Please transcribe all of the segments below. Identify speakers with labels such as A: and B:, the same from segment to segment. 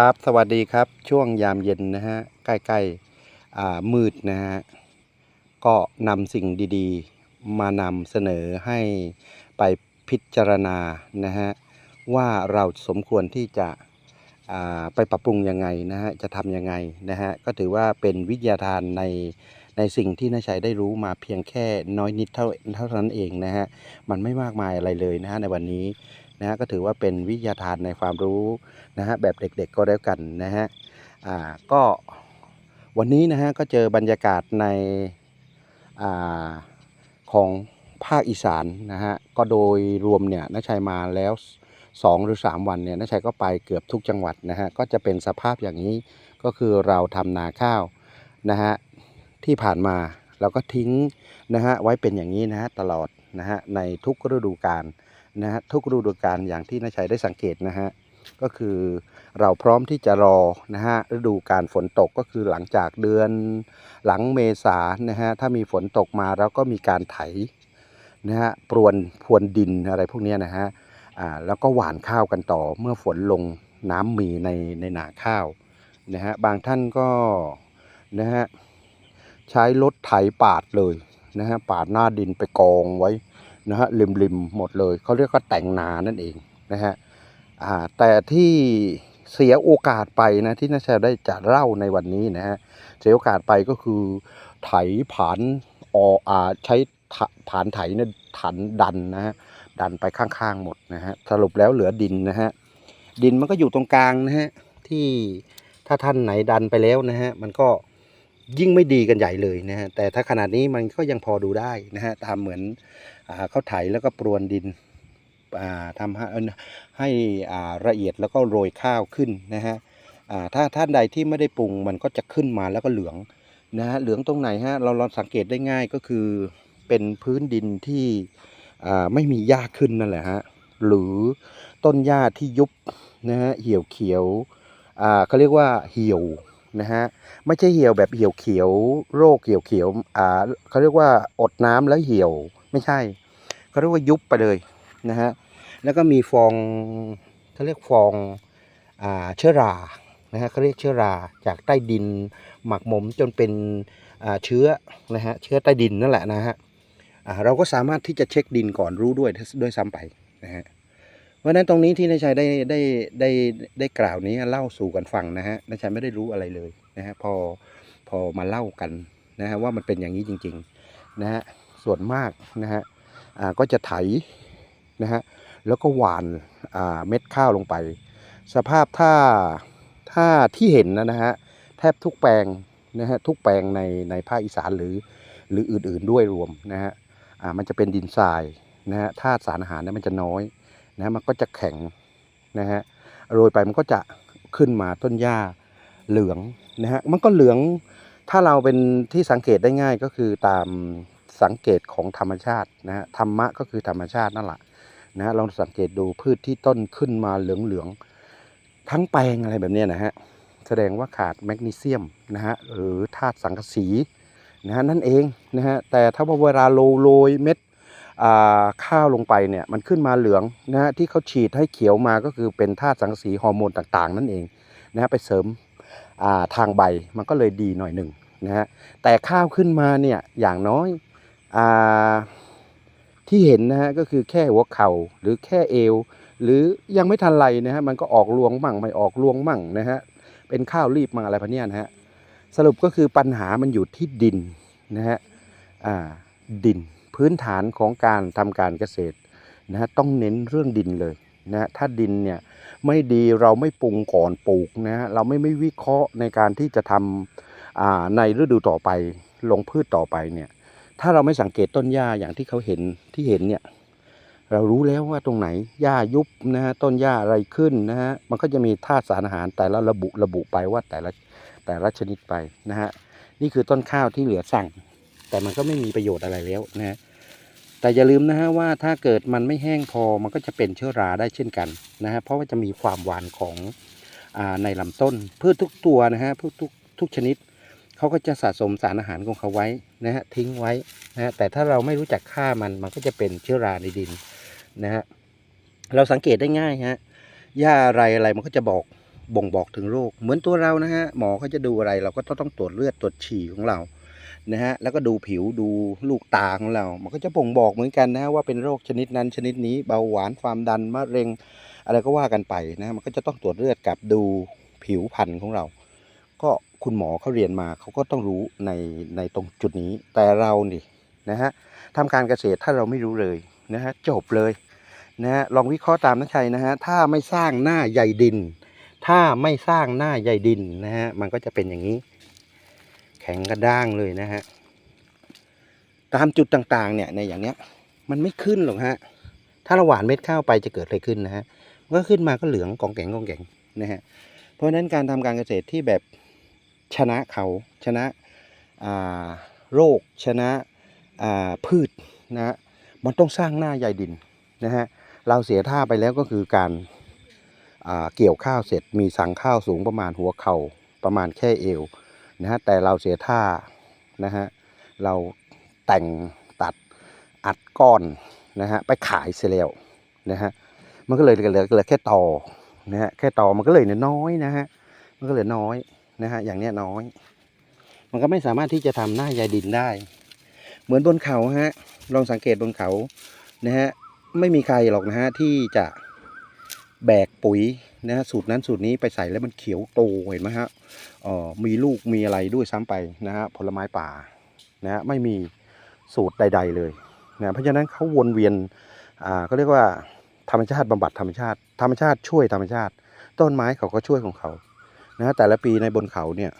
A: ครับ สวัสดีครับ ช่วงยามเย็นนะฮะ ใกล้ๆอ่ามืดนะฮะ ก็นำสิ่งดีๆ มานำเสนอให้ไปพิจารณานะฮะ ว่าเราสมควรที่จะอ่าไปปรับปรุงยังไงนะฮะ จะทำยังไงนะฮะ ก็ถือว่าเป็นวิทยาทานในในสิ่งที่นาชัยได้รู้มาเพียงแค่น้อยนิดเท่าเท่านั้นเองนะฮะ มันไม่มากมายอะไรเลยนะฮะในวันนี้ นะฮะก็ถือว่าเป็นวิทยาทานในความรู้นะฮะแบบเด็กๆก็แล้วกันนะฮะอ่าก็วันนี้นะฮะก็เจอบรรยากาศในอ่าของภาคอีสานนะฮะก็โดยรวมเนี่ยนาชัยมาแล้ว 2 หรือ 3 วันเนี่ยนาชัยก็ไปเกือบทุกจังหวัดนะฮะก็จะเป็นสภาพอย่างนี้ก็คือเราทำนาข้าวนะฮะที่ผ่านมาเราก็ทิ้งนะฮะไว้เป็นอย่างนี้นะฮะตลอดนะฮะในทุกฤดูกาล นะฮะทุกฤดูกาลอย่างที่นาชัยได้สังเกตนะฮะก็คือเราพร้อมที่จะรอนะฮะฤดูการฝนตกก็คือหลังจากเดือนหลังเมษานะฮะถ้ามีฝนตกมาแล้วก็มีการไถนะฮะปรวนพรวนดินอะไรพวกนี้นะฮะอ่าแล้วก็หว่านข้าวกันต่อเมื่อฝนลงน้ำมีในในนาข้าวนะฮะบางท่านก็นะฮะใช้รถไถปาดเลยนะฮะปาดหน้าดินไปกองไว้ นะฮะริมริมๆหมดเลยเขาเรียกว่าแต่งนานั่นเองนะฮะอ่าแต่ที่เสียโอกาสไปนะที่น่าจะได้จะเล่าในวันนี้นะฮะเสียโอกาสไปก็คือไถผานออ่าใช้ผานไถเนี่ยถันดันนะฮะดันไปข้างๆหมดนะฮะสรุปแล้วเหลือดินนะฮะดินมันก็อยู่ตรงกลางนะฮะที่ถ้าท่านไหนดันไปแล้วนะฮะมันก็ ยิ่งไม่ดีกันใหญ่เลยนะฮะแต่ถ้าขนาดนี้มันก็ยังพอดูได้นะฮะทำเหมือนอ่าเขาไถแล้วก็ปรวนดินทำให้ให้ละเอียดแล้วก็โรยข้าวขึ้นนะฮะถ้าท่านใดที่ไม่ได้ปรุงมันก็จะขึ้นมาแล้วก็เหลืองนะฮะเหลืองตรงไหนฮะเราเราสังเกตได้ง่ายก็คือเป็นพื้นดินที่ไม่มีหญ้าขึ้นนั่นแหละฮะหรือต้นหญ้าที่ยุบนะฮะเหี่ยวเขียวเขาเรียกว่าเหี่ยว นะฮะไม่ใช่เหี่ยวแบบเหี่ยวเขียว โรคเหี่ยวเขียวอ่าเขาเรียกว่าอดน้ำแล้วเหี่ยวไม่ใช่เขาเรียกว่ายุบไปเลยนะฮะแล้วก็มีฟองเขาเรียกฟองอ่าเชื้อรานะฮะเขาเรียกเชื้อราจากใต้ดินหมักหมมจนเป็นอ่าเชื้อนะฮะเชื้อใต้ดินนั่นแหละนะฮะอ่าเราก็สามารถที่จะเช็คดินก่อนรู้ด้วยด้วยซ้ำไปนะฮะ เพราะนั้นตรงนี้ที่นายชัยได้ได้ได้ได้กล่าวนี้เล่าสู่กันฟังนะฮะนายชัยไม่ได้รู้อะไรเลยนะฮะพอพอมาเล่ากันนะฮะว่ามันเป็นอย่างนี้จริงๆนะฮะส่วนมากนะฮะอ่าก็จะไถนะฮะแล้วก็หวานอ่าเม็ดข้าวลงไป สภาพถ้าถ้าที่เห็นนะนะฮะแทบทุกแปลงนะฮะทุกแปลงในในภาคอีสานหรือหรืออื่นๆด้วยรวมนะฮะอ่ามันจะเป็นดินทรายนะฮะธาตุสารอาหารเนี่ยมันจะน้อย นะฮะมันก็จะแข็งนะฮะโรยไปมันก็จะขึ้นมาต้นหญ้าเหลืองนะฮะมันก็เหลืองถ้าเราเป็นที่สังเกตได้ง่ายก็คือตามสังเกตของธรรมชาตินะฮะธรรมะก็คือธรรมชาตินั่นแหละนะฮะลองสังเกตดูพืชที่ต้นขึ้นมาเหลืองๆทั้งแปลงอะไรแบบนี้นะฮะแสดงว่าขาดแมกนีเซียมนะฮะหรือธาตุสังกะสีนะฮะนั่นเองนะฮะแต่ถ้าว่าเวลาโรยโรยเม็ด ข้าวลงไปเนี่ยมันขึ้นมาเหลืองนะฮะที่เขาฉีดให้เขียวมาก็คือเป็นธาตุสังกะสีฮอร์โมนต่างๆ นั่นเองนะฮะไปเสริมาทางใบมันก็เลยดีหน่อยหนึ่งนะฮะแต่ข้าวขึ้นมาเนี่ยอย่างน้อยอที่เห็นนะฮะก็คือแค่หัวเข่าหรือแค่เอว หรือยังไม่ทันไรนะฮะมันก็ออกรวงมั่งไม่ออกรวงมั่งนะฮะเป็นข้าวรีบมั่งอะไรพะเนี้ยนะฮะสรุปก็คือปัญหามันอยู่ที่ดินนะฮะดิน พื้นฐานของการทำการเกษตรนะฮะต้องเน้นเรื่องดินเลยนะฮะถ้าดินเนี่ยไม่ดีเราไม่ปรุงก่อนปลูกนะฮะเราไม่ไม่วิเคราะห์ในการที่จะทำอ่าในฤดูต่อไปลงพืชต่อไปเนี่ยถ้าเราไม่สังเกตต้นหญ้าอย่างที่เขาเห็นที่เห็นเนี่ยเรารู้แล้วว่าตรงไหนหญ้ายุบนะฮะต้นหญ้าอะไรขึ้นนะฮะมันก็จะมีธาตุสารอาหารแต่ละระบุระบุไปว่าแต่ละแต่ละชนิดไปนะฮะนี่คือต้นข้าวที่เหลือสั่ง แต่มันก็ไม่มีประโยชน์อะไรแล้วนะฮะ แต่อย่าลืมนะฮะว่าถ้าเกิดมันไม่แห้งพอมันก็จะเป็นเชื้อราได้เช่นกันนะฮะเพราะว่าจะมีความหวานของอในลำต้นพืชทุกตัวนะฮะพืชทุกทุกชนิดเขาก็จะสะสมสารอาหารของเขาไว้นะฮะทิ้งไว้นะฮะแต่ถ้าเราไม่รู้จักฆ่ามันมันก็จะเป็นเชื้อราในดินนะฮะเราสังเกตได้ง่ายฮะหญ้าอะไรอะไรมันก็จะบอกบ่งบอกถึงโรคเหมือนตัวเรานะฮะหมอเขาจะดูอะไรเราก็ต้องตรวจเลือดตรวจฉี่ของเรา นะฮะแล้วก็ดูผิวดูลูกตาของเรา มันก็จะบ่งบอกเหมือนกันนะฮะว่าเป็นโรคชนิดนั้นชนิดนี้เบาหวานความดันมะเร็ง อะไรก็ว่ากันไปนะฮะมันก็จะต้องตรวจเลือดกับดูผิวพรรณของเรา ก็คุณหมอเขาเรียนมาเขาก็ต้องรู้ในในตรงจุดนี้ แต่เรานี่นะฮะทำการเกษตรถ้าเราไม่รู้เลยนะฮะจบเลยนะฮะลองวิเคราะห์ตามนักชัยนะฮะถ้าไม่สร้างหน้าใยดิน ถ้าไม่สร้างหน้าใยดินนะฮะมันก็จะเป็นอย่างนี้ แข็งกระด้างเลยนะฮะ ตามจุดต่างๆ เนี่ยในอย่างเนี้ย มันไม่ขึ้นหรอกฮะ ถ้าเราหว่านเม็ดข้าวไปจะเกิดอะไรขึ้นนะฮะก็ขึ้นมาก็เหลืองกองแกงกองแกงนะฮะ เพราะฉะนั้นการทำการเกษตรที่แบบชนะเขาชนะโรคชนะพืชนะฮะมันต้องสร้างหน้าใยดินนะฮะเราเสียท่าไปแล้วก็คือการเกี่ยวข้าวเสร็จมีสังข้าวสูงประมาณหัวเข่าประมาณแค่เอว นะฮะแต่เราเสียท่านะฮะเราแต่งตัดอัดก้อนนะฮะไปขายเสียแล้วนะฮะมันก็เลยเหลือเหลือแค่ตอนะฮะแค่ตอมันก็เลยน้อยนะฮะมันก็เหลือน้อยนะฮะอย่างเนี้ยน้อย มันก็ไม่สามารถที่จะทำหน้าใยดินได้ เหมือนบนเขาฮะลองสังเกตบนเขานะฮะไม่มีใครหรอกนะฮะที่จะแบกปุ๋ย นะฮะสูตรนั้นสูตรนี้ไปใส่แล้วมันเขียวโตเห็นไหมฮะเอ่อมีลูกมีอะไรด้วยซ้ำไปนะฮะผลไม้ป่านะฮะไม่มีสูตรใด ๆเลยนะเพราะฉะนั้นเขาวนเวียนอ่าก็เรียกว่าธรรมชาติบำบัดธรรมชาติ ธรรมชาติช่วยธรรมชาติ ต้นไม้เขาก็ช่วยของเขานะฮะแต่ละปีในบนเขาเนี่ย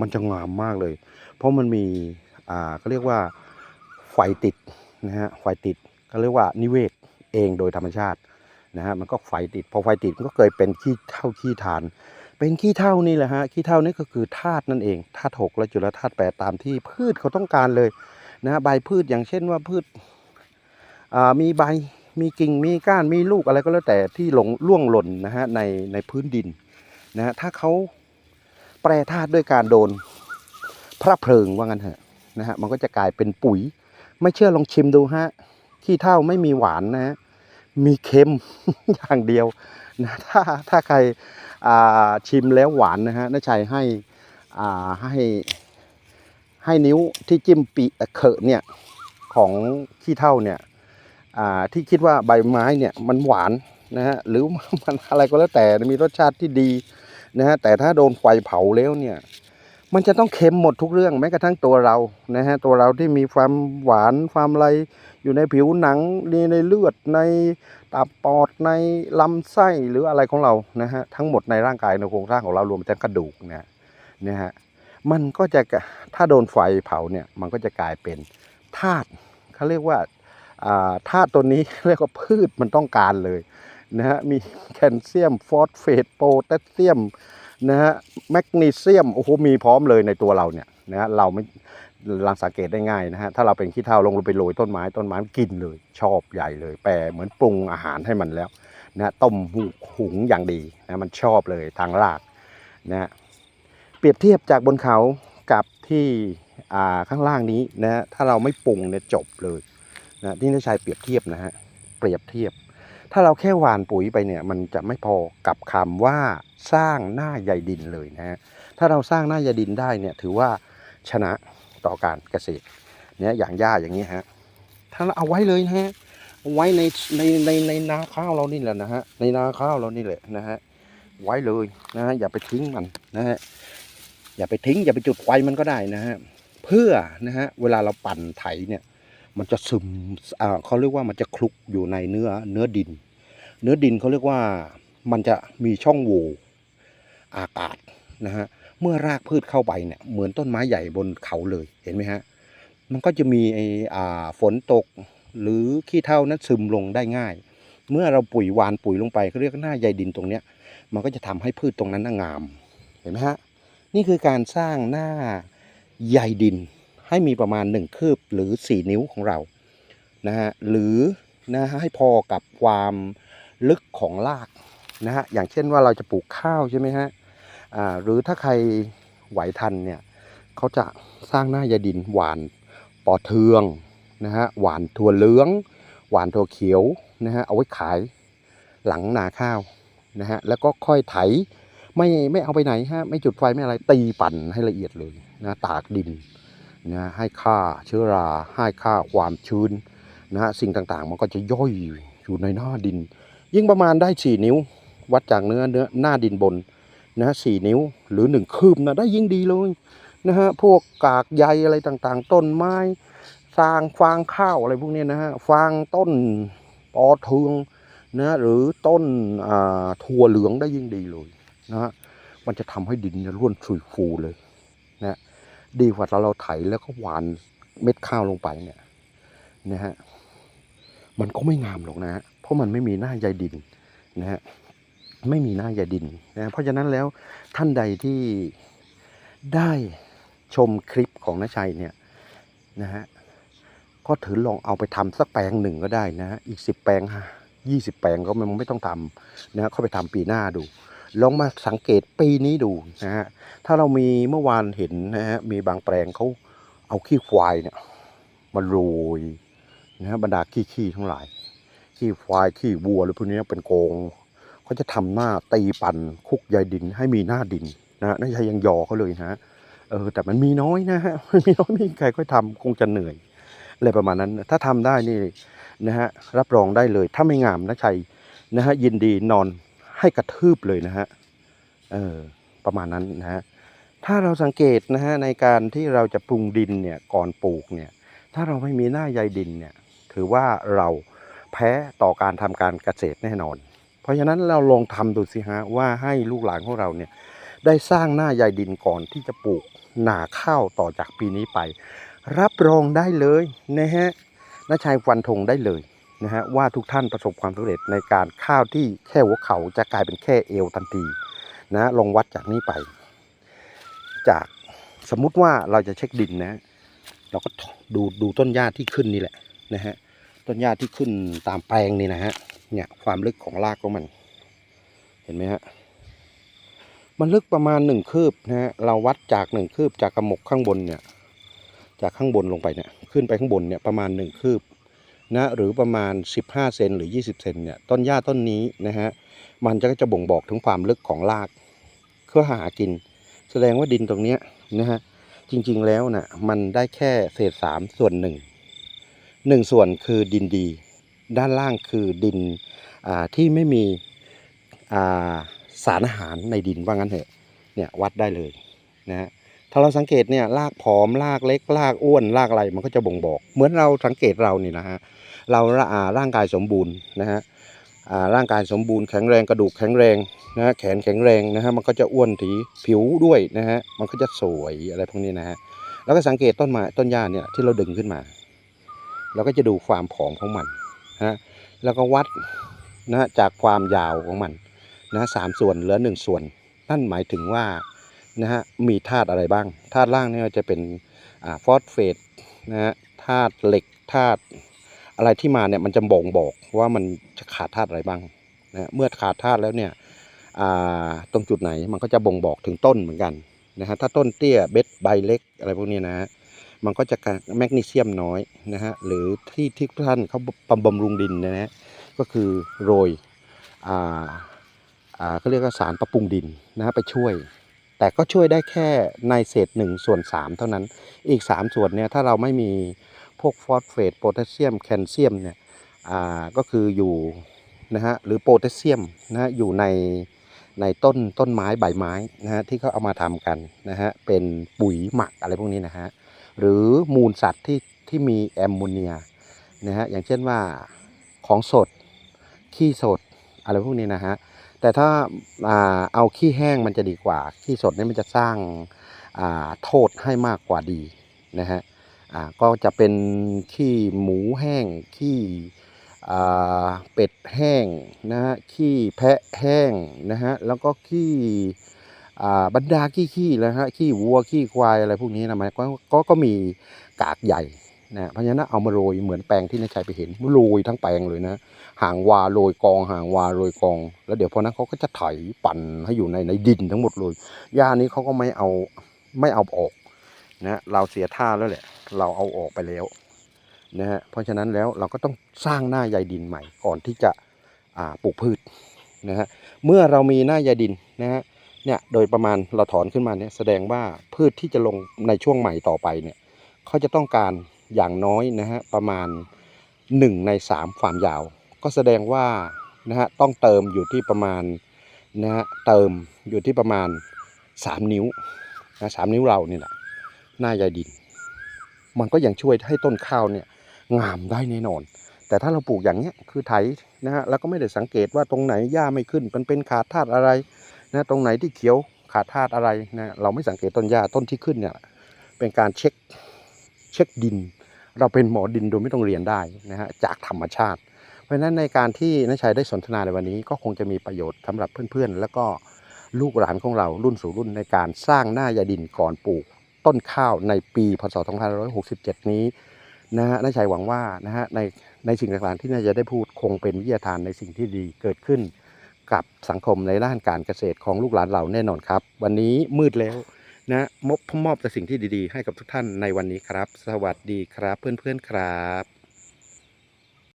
A: มันจะงามมากเลย เพราะมันมีอ่าก็เรียกว่าไฟติดนะฮะไฟติดก็เรียกว่านิเวศเองโดยธรรมชาติ นะฮะมันก็ไฟติดพอไฟติดมันก็เกิดเป็นขี้เท่าขี้ทาน เป็นขี้เท่านี่แหละฮะขี้เท่านี่ก็คือธาตุนั่นเองธาตุหกและจุลธาตุแปดตามที่พืชเขาต้องการเลยนะฮะใบพืชอย่างเช่นว่าพืชอ่ามีใบมีกิ่งมีก้านมีลูกอะไรก็แล้วแต่ที่หลงล่วงหล่นนะฮะในในพื้นดินนะฮะถ้าเขาแปรธาตุด้วยการโดนพระเพลิงว่างั้นเถอะนะฮะมันก็จะกลายเป็นปุ๋ย ไม่เชื่อลองชิมดูฮะขี้เท่าไม่มีหวานนะฮะ มีเค็มอย่างเดียวนะถ้าถ้าใครอ่าชิมแล้วหวานนะฮะน้าชัยให้อ่าให้ให้นิ้วที่จิ้มปีเอ่อเขอะเนี่ยของขี้เท่าเนี่ยอ่าที่คิดว่าใบไม้เนี่ยมันหวานนะฮะหรือมันอะไรก็แล้วแต่มีรสชาติที่ดีนะฮะแต่ถ้าโดนไฟเผาแล้วเนี่ย มันจะต้องเค็มหมดทุกเรื่องแม้กระทั่งตัวเรานะฮะตัวเราที่มีความหวานความอะไรอยู่ในผิวหนังในในเลือดในตับปอดในลำไส้หรืออะไรของเรานะฮะทั้งหมดในร่างกายในโครงสร้างของเรารวมทั้งกระดูกเนะนะฮะมันก็จะถ้าโดนไฟเผาเนี่ยมันก็จะกลายเป็นธาตุเขาเรียกว่าธาตุตัวนี้เรียกว่าพืชมันต้องการเลยนะฮะมีแคลเซียมฟอสเฟตโพแทสเซียม นะฮะแมกนีเซียมโอ้โหมีพร้อมเลยในตัวเราเนี่ยนะฮะเราไม่ลังสังเกตได้ง่ายนะฮะถ้าเราเป็นขี้เถ้าลงไปโรยต้นไม้ต้นไม้มันกินเลย ชอบใหญ่เลยแปรเหมือนปรุงอาหารให้มันแล้วนะต้มหูหุงอย่างดีนะมันชอบเลยทางรากนะฮะเปรียบเทียบจากบนเขากับที่อ่าข้างล่างนี้นะฮะถ้าเราไม่ปรุงเนี่ยจบเลยนะที่นายชัยเปรียบเทียบนะฮะเปรียบเทียบ ถ้าเราแค่หว่านปุ๋ยไปเนี่ยมันจะไม่พอกับคำว่าสร้างหน้าใยดินเลยนะฮะถ้าเราสร้างหน้าใยดินได้เนี่ยถือว่าชนะต่อการเกษตรเนี่ยอย่างหญ้าอย่างนี้ฮะถ้าเราเอาไว้เลยนะฮะไว้ในในในในนาข้าวเรานี่แหละนะฮะในนาข้าวเรานี่แหละนะฮะไว้เลยนะฮะอย่าไปทิ้งมันนะฮะอย่าไปทิ้ง อย่าไปจุดไฟมันก็ได้นะฮะเพื่อนะฮะเวลาเราปั่นไถเนี่ย มันจะซึมเขาเรียกว่ามันจะคลุกอยู่ในเนื้อเนื้อดิน เนื้อดินเขาเรียกว่ามันจะมีช่องโหว่อากาศนะฮะเมื่อรากพืชเข้าไปเนี่ยเหมือนต้นไม้ใหญ่บนเขาเลยเห็นไหมฮะมันก็จะมีไอ้อ่าฝนตกหรือขี้เถ้านั้นซึมลงได้ง่าย เมื่อเราปุ๋ยวานปุ๋ยลงไปเขาเรียกหน้าใยดินตรงเนี้ย มันก็จะทำให้พืชตรงนั้นงาม เห็นไหมฮะนี่คือการสร้างหน้าใยดิน ให้มีประมาณ 1 คืบหรือ 4 นิ้วของเรานะฮะหรือนะฮะให้พอกับความลึกของรากนะฮะอย่างเช่นว่าเราจะปลูกข้าวใช่ไหมฮะอ่าหรือถ้าใครไหวทันเนี่ยเขาจะสร้างหน้าใยดินหวานปอเทืองนะฮะหวานถั่วเหลือง หวานถั่วเขียวนะฮะเอาไว้ขายหลังนาข้าวนะฮะแล้วก็ค่อยไถไม่ไม่เอาไปไหนฮะไม่จุดไฟไม่อะไรตีปั่นให้ละเอียดเลยนะตากดิน นะให้ค่าเชื้อรา ให้ค่าความชื้นนะฮะสิ่งต่างๆ มันก็จะย่อยอยู่ในหน้าดิน ยิ่งประมาณได้สี่นิ้ว วัดจากเนื้อเนื้อหน้าดินบนนะฮะสี่นิ้วหรือหนึ่งคืบนะได้ยิ่งดีเลยนะฮะพวกกากใยอะไรต่างๆ ต้นไม้ฟางฟางข้าวอะไรพวกนี้นะฮะฟางต้นปอเทืองนะหรือต้นอ่าถั่วเหลืองได้ยิ่งดีเลยนะฮะมันจะทำให้ดินเนี่ยร่วนซุยฟูเลย ดีกว่าเราเราไถแล้วก็หวานเม็ดข้าวลงไปเนี่ยนะฮะมันก็ไม่งามหรอกนะฮะเพราะมันไม่มีหน้าใยดินนะฮะไม่มีหน้าใยดินนะเพราะฉะนั้นแล้วท่านใดที่ได้ชมคลิปของน้าชัยเนี่ยนะฮะก็ถือลองเอาไปทำสักแปลงหนึ่งก็ได้นะฮะอีกสิบแปลงยี่สิบแปลงก็มันไม่ต้องทำนะฮะเข้าไปทำปีหน้าดู ลองมาสังเกตปีนี้ดูนะฮะถ้าเรามีเมื่อวานเห็นนะฮะมีบางแปลงเขาเอาขี้ควายเนี่ยมาโรยนะฮะบรรดาขี้ขี้ทั้งหลาย ขี้ควายขี้วัวหรือพวกนี้เป็นโกงเขาจะทำหน้าตีปั่นคุกใยดินให้มีหน้าดินนะน่าจะยังยอเขาเลยนะเออแต่มันมีน้อยนะฮะมันมีน้อยไม่มีใครค่อยทำคงจะเหนื่อยอะไรประมาณนั้น ถ้าทำได้นี่นะฮะรับรองได้เลย ถ้าไม่งามนะชัยนะฮะยินดีนอน ให้กระทืบเลยนะฮะเออประมาณนั้นนะฮะถ้าเราสังเกตนะฮะในการที่เราจะปรุงดินเนี่ยก่อนปลูกเนี่ยถ้าเราไม่มีหน้าใยดินเนี่ยถือว่าเราแพ้ต่อการทำการเกษตรแน่นอน เพราะฉะนั้นเราลองทำดูสิฮะว่าให้ลูกหลานของเราเนี่ยได้สร้างหน้าใยดินก่อนที่จะปลูกหนาข้าวต่อจากปีนี้ไป รับรองได้เลยนะฮะน้าชายฟันธงได้เลย นะฮะว่าทุกท่านประสบความสำเร็จในการข้าวที่แค่หัวเขาจะกลายเป็นแค่เอวทันทีนะลงวัดจากนี้ไป จากสมมุติว่าเราจะเช็คดินนะ เราก็ดูดูต้นหญ้าที่ขึ้นนี่แหละนะฮะต้นหญ้าที่ขึ้นตามแปลงนี่นะฮะเนี่ยความลึกของรากของมัน เห็นไหมฮะมันลึกประมาณหนึ่งคืบนะฮะเราวัดจากหนึ่งคืบจากกระหมกข้างบนเนี่ย จากข้างบนลงไปเนี่ยขึ้นไปข้างบนเนี่ยประมาณหนึ่งคืบ นะหรือประมาณ 15 เซนหรือ 20 เซนเนี่ยต้นหญ้าต้นนี้นะฮะมันจะก็จะบ่งบอกถึงความลึกของรากเพื่อหากิน แสดงว่าดินตรงเนี้ยนะฮะจริงๆแล้วน่ะมันได้แค่เศษสามส่วนหนึ่งหนึ่งส่วนคือดินดี ด้านล่างคือดินอ่าที่ไม่มีอ่าสารอาหารในดินว่างั้นเถอะเนี่ยวัดได้เลยนะฮะ ถ้าเราสังเกตเนี่ยรากผอมรากเล็กรากอ้วนรากอะไรมันก็จะบ่งบอก เหมือนเราสังเกตเรานี่นะฮะเราอ่าร่างกายสมบูรณ์นะฮะร่างกายสมบูรณ์แข็งแรงกระดูกแข็งแรงนะฮะแขนแข็งแรงนะฮะมันก็จะอ้วนถีผิวด้วยนะฮะมันก็จะสวยอะไรพวกนี้นะฮะแล้วก็สังเกตต้นไม้ต้นหญ้าเนี่ยที่เราดึงขึ้นมาเราก็จะดูความผอมของมันนะฮะแล้วก็วัดนะฮะจากความยาวของมันนะสามส่วนเหลือหนึ่งส่วน นั่นหมายถึงว่า นะฮะมีธาตุอะไรบ้างธาตุล่างเนี่ยจะเป็นอฟอสเฟตนะฮะธาตุเหล็กธาตุอะไรที่มาเนี่ยมันจะบ่งบอกว่ามันจะขาดธาตุอะไรบ้างนะฮะเมื่อขาดธาตุแล้วเนี่ยตรงจุดไหนมันก็จะบ่งบอกถึงต้นเหมือนกันนะฮะถ้าต้นเตี้ยเบ็ดใบเล็กอะไรพวกนี้นะฮะมันก็จะแมกนีเซียมน้อยนะฮะหรือที่ที่ท่านเขาบำบำรุงดินนะฮะก็คือโรยอ่าอ่าเขาเรียกว่าสารปรับปรุงดินนะฮะไปช่วย แต่ก็ช่วยได้แค่ในเศษหนึ่งส่วนสามเท่านั้น อีกสามส่วนเนี่ยถ้าเราไม่มีพวกฟอสเฟตโพแทสเซียมแคลเซียมเนี่ยอ่าก็คืออยู่นะฮะหรือโพแทสเซียมนะฮะอยู่ในในต้นต้นไม้ใบไม้นะฮะที่เขาเอามาทำกันนะฮะเป็นปุ๋ยหมักอะไรพวกนี้นะฮะหรือมูลสัตว์ที่ที่มีแอมโมเนียนะฮะอย่างเช่นว่าของสดขี้สดอะไรพวกนี้นะฮะ แต่ถ้าอาเอาขี้แห้งมันจะดีกว่า ขี้สดนี่มันจะสร้างาโทษให้มากกว่าดีนะฮะก็จะเป็นขี้หมูแห้ง ขี้เป็ดแห้งนะฮะขี้แพะแห้งนะฮะแล้วก็ขี้บรรดาขี้ขี้แล้วฮะขี้วัวขี้ควายอะไรพวกนี้นะมันก็ก็ก็มีกากใหญ่ นะเพราะฉะนั้นเอามาโรยเหมือนแปลงที่นายชัยไปเห็นโรยทั้งแปลงเลยนะห่างวาโรยกองห่างวาโรยกอง แล้วเดี๋ยวพอนั้นเขาก็จะไถปั่นให้อยู่ในในดินทั้งหมดเลยหญ้านี้เขาก็ไม่เอาไม่เอาออกนะเราเสียท่าแล้วแหละ เราเอาออกไปแล้วนะฮะเพราะฉะนั้นแล้วเราก็ต้องสร้างหน้าใยดินใหม่ก่อนที่จะปลูกพืชนะฮะเมื่อเรามีหน้าใยดินนะฮะเนี่ยโดยประมาณเราถอนขึ้นมาเนี่ยแสดงว่าพืชที่จะลงในช่วงใหม่ต่อไปเนี่ยเขาจะต้องการ อย่างน้อยนะฮะประมาณ 1 ใน 3 ความยาว ก็แสดงว่านะฮะต้องเติมอยู่ที่ประมาณนะฮะเติมอยู่ที่ประมาณ 3 นิ้วนะสามนิ้วเราเนี่ยแหละหน้าใยดิน มันก็ยังช่วยให้ต้นข้าวเนี่ยงามได้แน่นอน แต่ถ้าเราปลูกอย่างเนี้ยคือไถนะฮะแล้วก็ไม่ได้สังเกตว่าตรงไหนหญ้าไม่ขึ้น มันเป็นขาดธาตุอะไรนะตรงไหนที่เขียวขาดธาตุอะไรนะเราไม่สังเกตต้นหญ้าต้นที่ขึ้นเนี่ยเป็นการเช็คเช็คดิน เราเป็นหมอดินโดยไม่ต้องเรียนได้นะฮะจากธรรมชาติ เพราะฉะนั้นในการที่นายชัยได้สนทนาในวันนี้ก็คงจะมีประโยชน์สำหรับเพื่อนๆ แล้วก็ลูกหลานของเรารุ่นสู่รุ่นในการสร้างหน้ายาดินก่อนปลูก ต้นข้าวในปีพศ 2567 นี้นะฮะนายชัยหวังว่านะฮะในในสิ่งต่างๆที่นายจะได้พูดคงเป็นวิทยาทานในสิ่งที่ดีเกิดขึ้น กับสังคมในด้านการเกษตรของลูกหลานเราแน่นอนครับ วันนี้มืดแล้ว นะมอบมอบแต่สิ่งที่ดีๆ ให้กับทุกท่านในวันนี้ครับ สวัสดีครับเพื่อนๆครับ